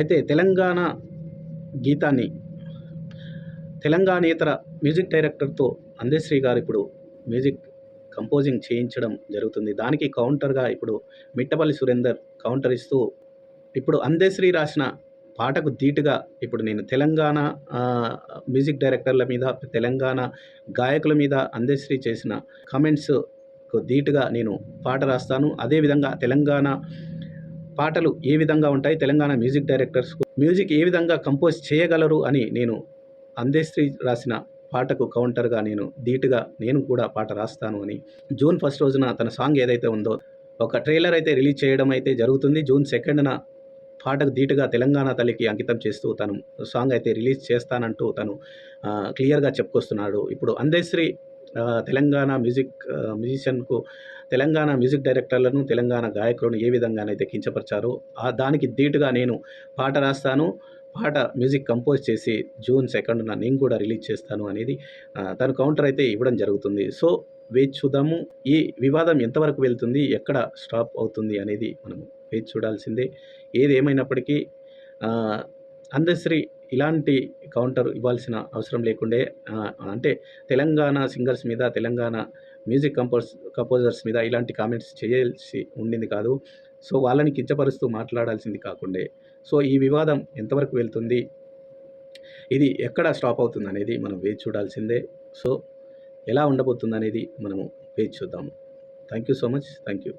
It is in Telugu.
అయితే తెలంగాణ గీతాన్ని తెలంగాణేతర మ్యూజిక్ డైరెక్టర్తో అందశ్రీ గారు ఇప్పుడు మ్యూజిక్ కంపోజింగ్ చేయించడం జరుగుతుంది. దానికి కౌంటర్గా ఇప్పుడు మిట్టపల్లి సురేందర్ కౌంటర్ ఇస్తూ ఇప్పుడు అందేశ్రీ రాసిన పాటకు ధీటుగా ఇప్పుడు నేను తెలంగాణ మ్యూజిక్ డైరెక్టర్ల మీద తెలంగాణ గాయకుల మీద అందేశ్రీ చేసిన కమెంట్స్కు ధీటుగా నేను పాట రాస్తాను. అదేవిధంగా తెలంగాణ పాటలు ఏ విధంగా ఉంటాయి? తెలంగాణ మ్యూజిక్ డైరెక్టర్స్ మ్యూజిక్ ఏ విధంగా కంపోజ్ చేయగలరు అని నేను అందేశ్రీ రాసిన పాటకు కౌంటర్గా నేను ధీటుగా నేను కూడా పాట రాస్తాను అని జూన్ ఫస్ట్ రోజున తన సాంగ్ ఏదైతే ఉందో ఒక ట్రైలర్ అయితే రిలీజ్ చేయడం అయితే జరుగుతుంది. జూన్ సెకండ్న పాటకు ధీటుగా తెలంగాణ తల్లికి అంకితం చేస్తూ తను సాంగ్ అయితే రిలీజ్ చేస్తానంటూ తను క్లియర్గా చెప్పుకొస్తున్నాడు. ఇప్పుడు అందేశ్రీ తెలంగాణ మ్యూజిక్ మ్యూజిషియన్కు తెలంగాణ మ్యూజిక్ డైరెక్టర్లను తెలంగాణ గాయకులను ఏ విధంగానైతే కించపరిచారో ఆ దానికి ధీటుగా నేను పాట రాస్తాను. పాట మ్యూజిక్ కంపోజ్ చేసి జూన్ సెకండ్న నేను కూడా రిలీజ్ చేస్తాను అనేది తను కౌంటర్ అయితే ఇవ్వడం జరుగుతుంది. సో వేచి చూద్దాము. ఈ వివాదం ఎంతవరకు వెళ్తుంది? ఎక్కడ స్టాప్ అవుతుంది అనేది మనము వేచి చూడాల్సిందే. ఏది ఏమైనప్పటికీ అందశ్రీ ఇలాంటి కౌంటర్ ఇవ్వాల్సిన అవసరం లేకుండే అంటే తెలంగాణ సింగర్స్ మీద తెలంగాణ మ్యూజిక్ కంపోజ్ కంపోజర్స్ మీద ఇలాంటి కామెంట్స్ చేయాల్సి ఉండింది కాదు. సో వాళ్ళని కించపరుస్తూ మాట్లాడాల్సింది కాకుండే. సో ఈ వివాదం ఎంతవరకు వెళ్తుంది? ఇది ఎక్కడ స్టాప్ అవుతుంది అనేది మనం వేచి చూడాల్సిందే. సో ఎలా ఉండబోతుంది అనేది మనము వేచి చూద్దాము. Thank you so much. Thank you